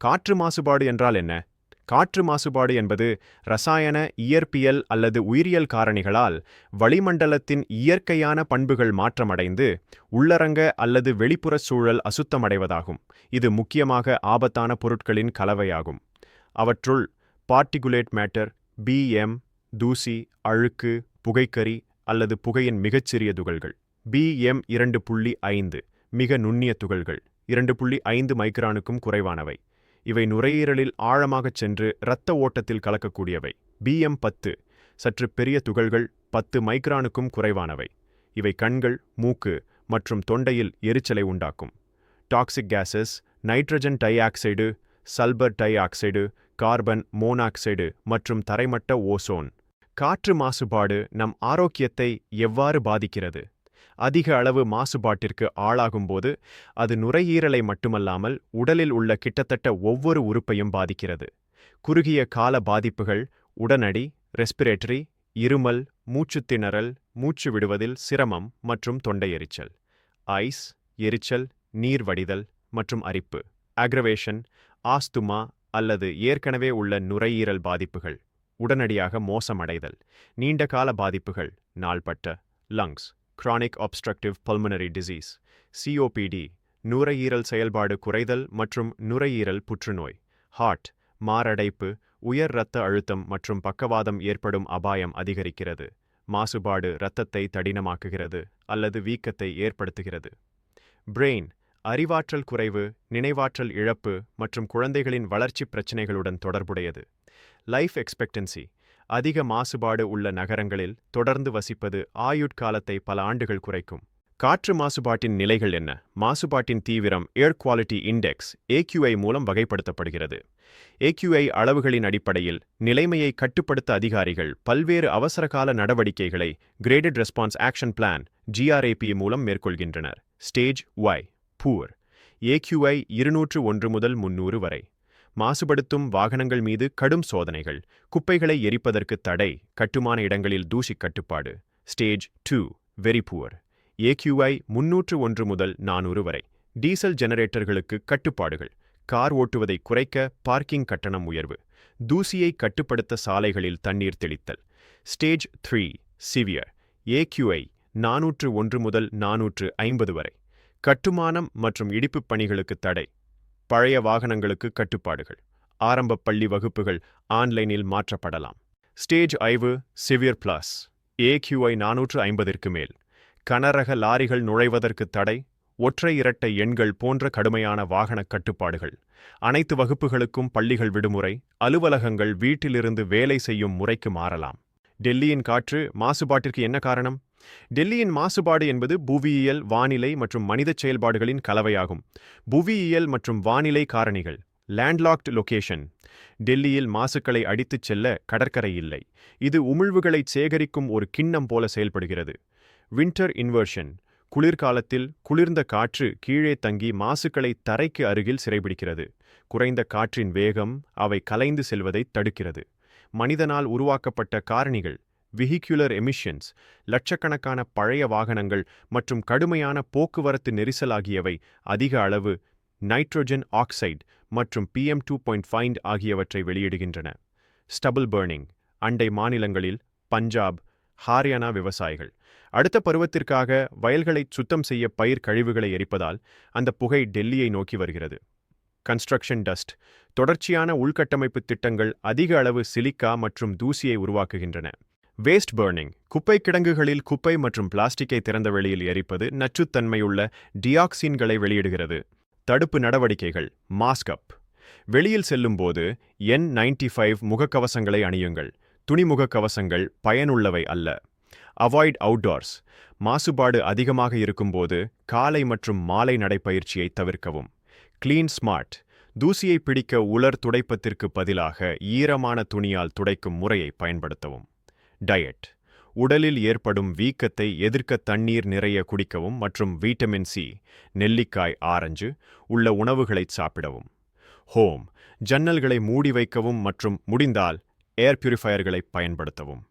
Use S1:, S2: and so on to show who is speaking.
S1: காற்று மாசுபாடு என்றால் என்ன? காற்று மாசுபாடு என்பது ரசாயன இயற்பியல் அல்லது உயிரியல் காரணிகளால் வளிமண்டலத்தின் இயற்கையான பண்புகள் மாற்றமடைந்து உள்ளரங்க அல்லது வெளிப்புற சூழல் அசுத்தமடைவதாகும். இது முக்கியமாக ஆபத்தான பொருட்களின் கலவையாகும். அவற்றுள் பார்ட்டிகுலேட் மேட்டர் பிஎம் தூசி அழுக்கு புகைக்கரி அல்லது புகையின் மிகச்சிறிய துகள்கள். பிஎம் இரண்டு புள்ளி ஐந்து மிக நுண்ணிய துகள்கள். இரண்டு புள்ளி ஐந்து மைக்ரானுக்கும் குறைவானவை. இவை நுரையீரலில் ஆழமாகச் சென்று இரத்த ஓட்டத்தில் கலக்கக்கூடியவை. பிஎம் பத்து. சற்று பெரிய துகள்கள் பத்து மைக்ரானுக்கும் குறைவானவை. இவை கண்கள் மூக்கு மற்றும் தொண்டையில் எரிச்சலை உண்டாக்கும். Toxic gases nitrogen dioxide sulphur dioxide carbon monoxide மற்றும் தரைமட்ட ஓசோன். காற்று மாசுபாடு நம் ஆரோக்கியத்தை எவ்வாறு பாதிக்கிறது? அதிக அளவு மாசுபாட்டிற்கு ஆளாகும்போது அது நுரையீரலை மட்டுமல்லாமல் உடலில் உள்ள கிட்டத்தட்ட ஒவ்வொரு உறுப்பையும் பாதிக்கிறது. குறுகிய கால பாதிப்புகள் உடனடி ரெஸ்பிரேட்டரி இருமல் மூச்சுத்திணறல் மூச்சு விடுவதில் சிரமம் மற்றும் தொண்டை எரிச்சல் ஐஸ் எரிச்சல் நீர் வடிதல் மற்றும் அரிப்பு அக்ரவேஷன் ஆஸ்துமா அல்லது ஏற்கனவே உள்ள நுரையீரல் பாதிப்புகள் உடனடியாக மோசமடைதல் நீண்டகால பாதிப்புகள் நாள்பட்ட lungs chronic obstructive pulmonary disease COPD நுரையீரல் செயல்பாடு குறைதல் மற்றும் நுரையீரல் புற்றுநோய் ஹார்ட் மாரடைப்பு உயர் இரத்த அழுத்தம் மற்றும் பக்கவாதம் ஏற்படும் அபாயம் அதிகரிக்கிறது மாசுபாடு இரத்தத்தை தடினமாக்குகிறது அல்லது வீக்கத்தை ஏற்படுத்துகிறது. பிரெயின் அறிவாற்றல் குறைவு நினைவாற்றல் இழப்பு மற்றும் குழந்தைகளின் வளர்ச்சி பிரச்சினைகளுடன் தொடர்புடையது. லைஃப் எக்ஸ்பெக்டன்சி அதிக மாசுபாடு உள்ள நகரங்களில் தொடர்ந்து வசிப்பது ஆயுட்காலத்தை பல ஆண்டுகள் குறைக்கும். காற்று மாசுபாட்டின் நிலைகள் என்ன? மாசுபாட்டின் தீவிரம் ஏர் குவாலிட்டி இண்டெக்ஸ் ஏக்யூஐ மூலம் வகைப்படுத்தப்படுகிறது. ஏக்யூஐ அளவுகளின் அடிப்படையில் நிலைமையை கட்டுப்படுத்த அதிகாரிகள் பல்வேறு அவசரகால நடவடிக்கைகளை graded response action plan GRAP மூலம் மேற்கொள்கின்றனர். ஸ்டேஜ் ஒய் பூர் ஏக்யூஐ இருநூற்று ஒன்று முதல் முன்னூறு வரை. மாசுபடுத்தும் வாகனங்கள் மீது கடும் சோதனைகள். குப்பைகளை எரிப்பதற்கு தடை. கட்டுமான இடங்களில் தூசி கட்டுப்பாடு. Stage two very poor AQI முன்னூற்று ஒன்று முதல் நானூறு வரை. டீசல் ஜெனரேட்டர்களுக்கு கட்டுப்பாடுகள். கார் ஓட்டுவதை குறைக்க பார்க்கிங் கட்டணம் உயர்வு. தூசியை கட்டுப்படுத்த சாலைகளில் தண்ணீர் தெளித்தல். ஸ்டேஜ் த்ரீ சிவியர் ஏக்யூஐ நானூற்று ஒன்று முதல் நானூற்று ஐம்பது வரை. கட்டுமானம் மற்றும் இடிப்புப் பணிகளுக்கு தடை. பழைய வாகனங்களுக்கு கட்டுப்பாடுகள். ஆரம்ப பள்ளி வகுப்புகள் ஆன்லைனில் மாற்றப்படலாம். Stage five severe plus. AQI நானூற்று ஐம்பதிற்கு மேல். கனரக லாரிகள் நுழைவதற்கு தடை. ஒற்றை இரட்டை எண்கள் போன்ற கடுமையான வாகன கட்டுப்பாடுகள். அனைத்து வகுப்புகளுக்கும் பள்ளிகள் விடுமுறை. அலுவலகங்கள் வீட்டிலிருந்து வேலை செய்யும் முறைக்கு மாறலாம். டெல்லியின் காற்று மாசுபாட்டிற்கு என்ன காரணம்? டெல்லியின் மாசுபாடு என்பது புவியியல் வானிலை மற்றும் மனித செயல்பாடுகளின் கலவையாகும். புவியியல் மற்றும் வானிலை காரணிகள். லேண்ட்லாக்ட் லொகேஷன் டெல்லியில் மாசுக்களை அடித்துச் செல்ல கடற்கரை இல்லை. இது உமிழ்வுகளை சேகரிக்கும் ஒரு கிண்ணம் போல செயல்படுகிறது. வின்டர் இன்வர்ஷன் குளிர்காலத்தில் குளிர்ந்த காற்று கீழே தங்கி மாசுக்களை தரைக்கு அருகில் சிறைபிடிக்கிறது. குறைந்த காற்றின் வேகம் அவை கலைந்து செல்வதை தடுக்கிறது. மனிதனால் உருவாக்கப்பட்ட காரணிகள். வெஹிக்குலர் எமிஷன்ஸ் லட்சக்கணக்கான பழைய வாகனங்கள் மற்றும் கடுமையான போக்குவரத்து நெரிசல் ஆகியவை அதிக அளவு நைட்ரோஜன் ஆக்சைடு மற்றும் பிஎம் டூ பாயிண்ட் ஃபைண்ட் ஆகியவற்றை வெளியிடுகின்றன. ஸ்டபுள் பர்னிங் அண்டை மாநிலங்களில் பஞ்சாப் ஹாரியானா விவசாயிகள். அடுத்த பருவத்திற்காக வயல்களை சுத்தம் செய்ய பயிர் கழிவுகளை எரிப்பதால் அந்த புகை டெல்லியை நோக்கி வருகிறது. கன்ஸ்ட்ரக்ஷன் டஸ்ட் தொடர்ச்சியான உள்கட்டமைப்பு திட்டங்கள் அதிக அளவு சிலிக்கா மற்றும் தூசியை உருவாக்குகின்றன. வேஸ்ட் பர்னிங் குப்பை கிடங்குகளில் குப்பை மற்றும் பிளாஸ்டிக்கை திறந்த வெளியில் எரிப்பது நச்சுத்தன்மையுள்ள டியாக்சின்களை வெளியிடுகிறது. தடுப்பு நடவடிக்கைகள் மாஸ்கப் வெளியில் செல்லும்போது என் நைன்டி ஃபைவ் முகக்கவசங்களை அணியுங்கள். துணிமுகக்கவசங்கள் பயனுள்ளவை அல்ல. அவாய்ட் அவுட்டோர்ஸ் மாசுபாடு அதிகமாக இருக்கும்போது காலை மற்றும் மாலை நடைப்பயிற்சியை தவிர்க்கவும். கிளீன் ஸ்மார்ட் தூசியை பிடிக்க உலர் துடைப்பத்திற்கு பதிலாக ஈரமான துணியால் துடைக்கும் முறையை பயன்படுத்தவும். டயட். உடலில் ஏற்படும் வீக்கத்தை எதிர்க்க தண்ணீர் நிறைய குடிக்கவும் மற்றும் விட்டமின் சி நெல்லிக்காய் ஆரஞ்சு உள்ள உணவுகளை சாப்பிடவும். ஹோம் ஜன்னல்களை மூடி வைக்கவும் மற்றும் முடிந்தால் ஏர் பியூரிஃபயர்களை பயன்படுத்தவும்.